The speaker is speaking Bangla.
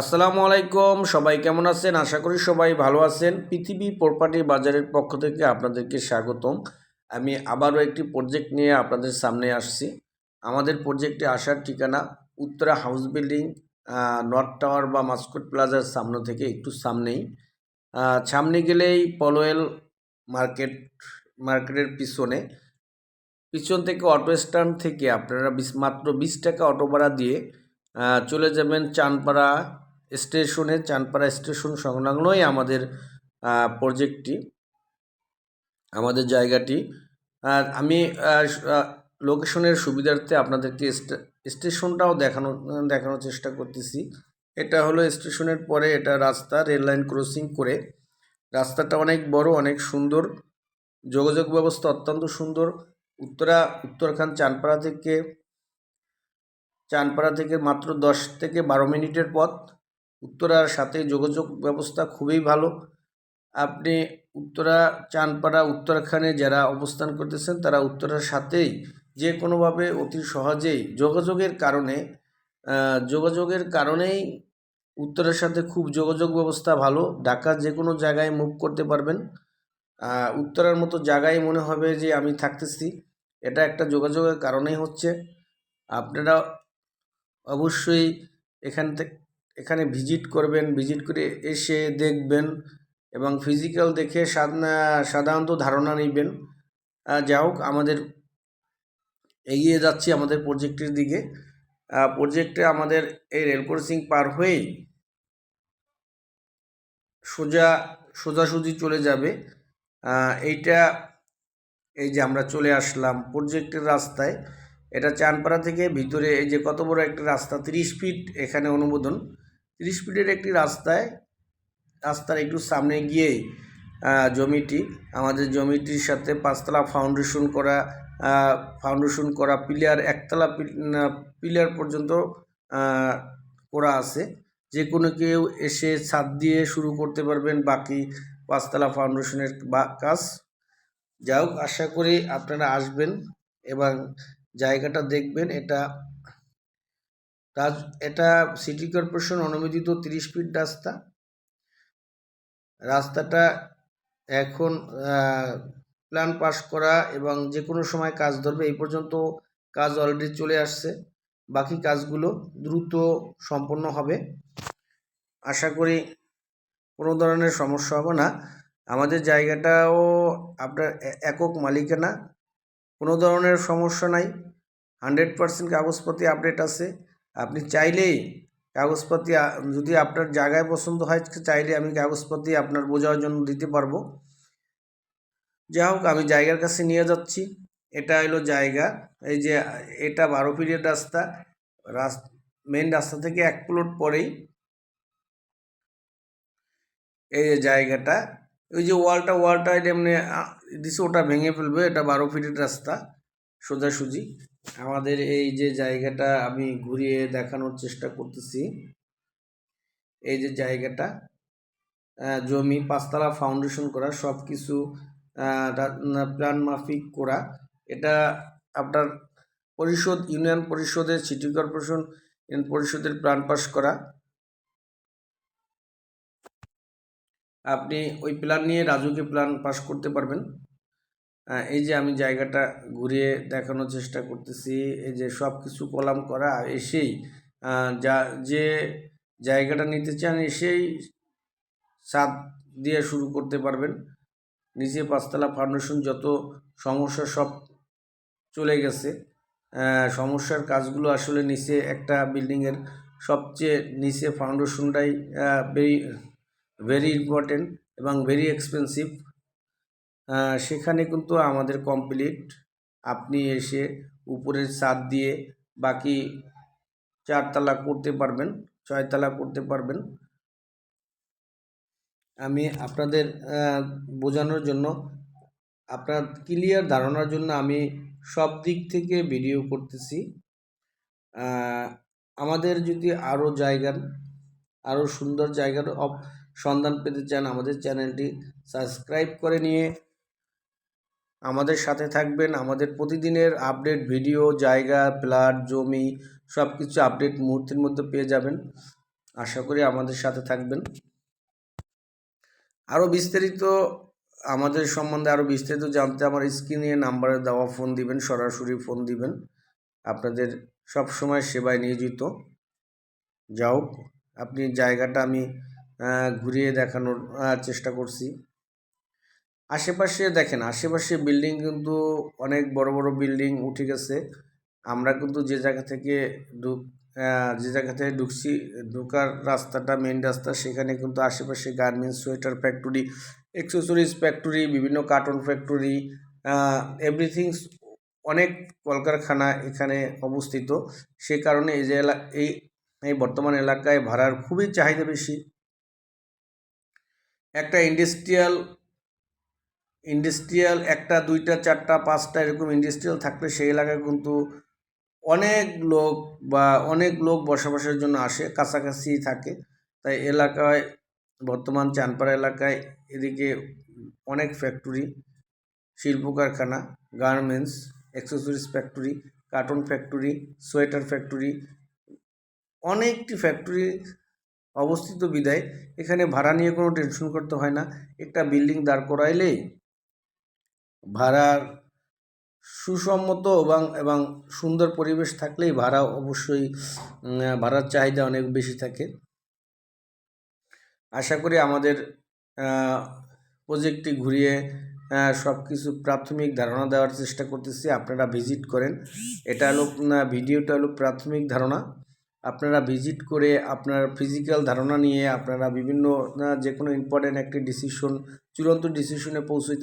আসসালামু আলাইকুম, সবাই কেমন আছেন? আশা করি সবাই ভালো আছেন। পৃথিবী প্রপার্টি বাজারের পক্ষ থেকে আপনাদেরকে স্বাগতম। আমি আবারও একটি প্রজেক্ট নিয়ে আপনাদের সামনে আসছি। আমাদের প্রজেক্টে আসার ঠিকানা Uttara House Building North Tower বা মাস্কট প্লাজার সামনে থেকে একটু সামনেই। সামনে গেলেই পলোয়েল মার্কেট মার্কেটের পিছনে। পিছন থেকে অটো স্ট্যান্ড থেকে আপনারা বিশ, মাত্র বিশ টাকা অটো ভাড়া দিয়ে চলে যাবেন চানপাড়া স্টেশনে চানপাড়া স্টেশন সংলগ্নই আমাদের প্রজেক্টটি আমাদের জায়গাটি। আমি লোকেশনের সুবিধার্থে আপনাদেরকে স্টে- স্টেশনটাও দেখানো, দেখানোর চেষ্টা করতেছি। এটা হলো স্টেশনের পরে এটা রাস্তা রেল লাইন ক্রসিং করে। রাস্তাটা অনেক বড়, অনেক সুন্দর। যোগাযোগ ব্যবস্থা অত্যন্ত সুন্দর। উত্তরা, উত্তরাখণ্ড চানপাড়া থেকে চানপাড়া থেকে মাত্র দশ থেকে বারো মিনিটের পথ। উত্তরার সাথে যোগাযোগ ব্যবস্থা খুবই ভালো। আপনি উত্তরা, চানপাড়া, উত্তরাখণ্ডে যারা অবস্থান করতেছেন, তারা উত্তরার সাথেই যে কোনোভাবে অতি সহজেই যোগাযোগের কারণে যোগাযোগের কারণেই উত্তরের সাথে খুব যোগাযোগ ব্যবস্থা ভালো। ঢাকার যে কোনো জায়গায় মুভ করতে পারবেন। উত্তরার মতো জায়গায় মনে হবে যে আমি থাকতেছি। এটা একটা যোগাযোগের কারণেই হচ্ছে। আপনারা অবশ্যই এখান থেকে এখানে ভিজিট করবেন, ভিজিট করে এসে দেখবেন এবং ফিজিক্যাল দেখে সাধারণত ধারণা নেবেন। যা হোক, আমাদের এগিয়ে যাচ্ছি আমাদের প্রজেক্টের দিকে। প্রজেক্টে আমাদের এই রেল ক্রসিং পার হয়েই সোজা, সোজাসুজি চলে যাবে। এইটা, এই যে আমরা চলে আসলাম প্রজেক্টের রাস্তায়। এটা চানপাড়া থেকে ভিতরে এই যে কত বড় একটা রাস্তা, তিরিশ ফিট এখানে অনুমোদন। তিরিশ ফিটের একটি রাস্তায় রাস্তার একটু সামনে আহ, জমিটি আমাদের জমিটির সাথে পাঁচতলা ফাউন্ডেশন করা ফাউন্ডেশন করা পিলার একতলা পিলার পর্যন্ত করা আছে। যে কোনো কেউ এসে ছাদ দিয়ে শুরু করতে পারবেন বাকি পাঁচতলা ফাউন্ডেশনের বা কাজ। যাই হোক আশা করি আপনারা আসবেন এবং জায়গাটা দেখবেন। এটা রাজ এটা সিটি কর্পোরেশন অনুমোদিত তিরিশ ফিট রাস্তা। রাস্তাটা এখন প্ল্যান পাস করা এবং যে কোনো সময় কাজ ধরবে, এই পর্যন্ত কাজ অলরেডি চলে আসছে। বাকি কাজগুলো দ্রুত সম্পন্ন হবে। আশা করি কোনো ধরনের সমস্যা হবে না। আমাদের জায়গাটাও আপনার একক মালিকানা। কোনো ধরনের সমস্যা নাই। হান্ড্রেড পার্সেন্ট কাগজপত্র আপডেট আছে। আপনি চাইলেই কাগজপত্র আ- যদি আপনার জায়গায় পছন্দ হয় চাইলে আমি কাগজপত্র আপনার বোঝার জন্য দিতে পারব। যাই হোক, আমি জায়গার কাছে নিয়ে যাচ্ছি। এটা হলো জায়গা। এই যে, এটা বারো ফিটের রাস্তা। রাস মেন রাস্তা থেকে এক প্লট পরেই এই যে জায়গাটা। ওই যে ওয়ালটা ওয়ালটা এমনি দিছে, ওটা ভেঙে ফেলবে। এটা বারো ফিটের রাস্তা। সোজাসুজি। আমাদের এই যে জায়গাটা আমি ঘুরিয়ে দেখানোর চেষ্টা করতেছি, এই যে জায়গাটা জমি, পাঁচতলা ফাউন্ডেশন করা সব কিছু প্ল্যান মাফিক করা, এটা আপনার পরিষদ, ইউনিয়ন পরিষদের সিটি কর্পোরেশন পরিষদের প্ল্যান পাস করা। আপনি ওই প্ল্যান নিয়ে রাজুকে প্ল্যান পাস করতে পারবেন। এই যে আমি জায়গাটা ঘুরিয়ে দেখানোর চেষ্টা করতেছি, এই যে সব কিছু কলাম করা এসেই যা, যে জায়গাটা নিতে চান এসেই ছাদ দিয়ে শুরু করতে পারবেন। নিচে পাঁচতলা ফাউন্ডেশন যত সমস্যা সব চলে গেছে। সমস্যার কাজগুলো আসলে নিচে একটা বিল্ডিংয়ের সবচেয়ে নিচে ফাউন্ডেশনটাই ভেরি ভেরি ইম্পর্টেন্ট এবং ভেরি এক্সপেন্সিভ সেখানে কিন্তু আমাদের কমপ্লিট আপনি এসে উপরের ছাদ দিয়ে বাকি চারতলা করতে পারবেন, ছয়তলা করতে পারবেন। আমি আপনাদের বোঝানোর জন্য আপনার ক্লিয়ার ধারণার জন্য আমি সব দিক থেকে ভিডিও করতেছি। আমাদের যদি আরও জায়গার আরও সুন্দর জায়গার সন্ধান পেতে চান আমাদের চ্যানেলটি সাবস্ক্রাইব করে নিয়ে আমাদের সাথে থাকবেন। আমাদের প্রতিদিনের আপডেট ভিডিও জায়গা প্লট জমি সব কিছু আপডেট মুহূর্তের মধ্যে পেয়ে যাবেন। আশা করি আমাদের সাথে থাকবেন। আরও বিস্তারিত, আমাদের সম্বন্ধে আরও বিস্তারিত জানতে আমার স্ক্রিনে নাম্বারে দেওয়া ফোন দিবেন, সরাসরি ফোন দিবেন। আপনাদের সব সময় সেবায় নিয়োজিত। যাও আপনি জায়গাটা আমি ঘুরিয়ে দেখানোর চেষ্টা করছি। আশেপাশে দেখেন, আশেপাশে বিল্ডিং কিন্তু অনেক বড় বড় বিল্ডিং উঠে গেছে। আমরা কিন্তু যে জায়গা থেকে ঢুক যে জায়গা থেকে ঢুকছি, ঢুকার রাস্তাটা মেন রাস্তা, সেখানে কিন্তু আশেপাশে garments sweater factory accessories factory বিভিন্ন কার্টন ফ্যাক্টরি এভরিথিংস অনেক কলকারখানা এখানে অবস্থিত। সে কারণে এই যে এই এই বর্তমান এলাকায় ভাড়ার খুবই চাহিদা বেশি। একটা ইন্ডাস্ট্রিয়াল ইন্ডাস্ট্রিয়াল একটা, দুইটা, চারটা, পাঁচটা এরকম ইন্ডাস্ট্রিয়াল থাকলে সেই এলাকায় কিন্তু অনেক লোক বা অনেক লোক বসবাসের জন্য আসে, কাছাকাছি থাকে। তাই এলাকায়, বর্তমান চানপাড়া এলাকায় এদিকে অনেক ফ্যাক্টরি শিল্প কারখানা garments accessories factory carton factory sweater factory অনেকটি ফ্যাক্টরি অবস্থিত বিদায়। এখানে ভাড়া নিয়ে কোনো টেনশন করতে হয় না। একটা বিল্ডিং দাঁড় করাইলেই ভাড়ার সুসম্মত এবং এবং সুন্দর পরিবেশ থাকলেই ভাড়া অবশ্যই ভাড়ার চাহিদা অনেক বেশি থাকে। আশা করি আমাদের প্রজেক্টটি ঘুরিয়ে সব কিছু প্রাথমিক ধারণা দেওয়ার চেষ্টা করতেছি। আপনারা ভিজিট করেন। এটা হলো ভিডিওটা হলো প্রাথমিক ধারণা। আপনারা ভিজিট করে আপনার ফিজিক্যাল ধারণা নিয়ে আপনারা বিভিন্ন যে কোনো ইম্পর্টেন্ট একটি ডিসিশন চূড়ান্ত ডিসিশনে পৌঁছতে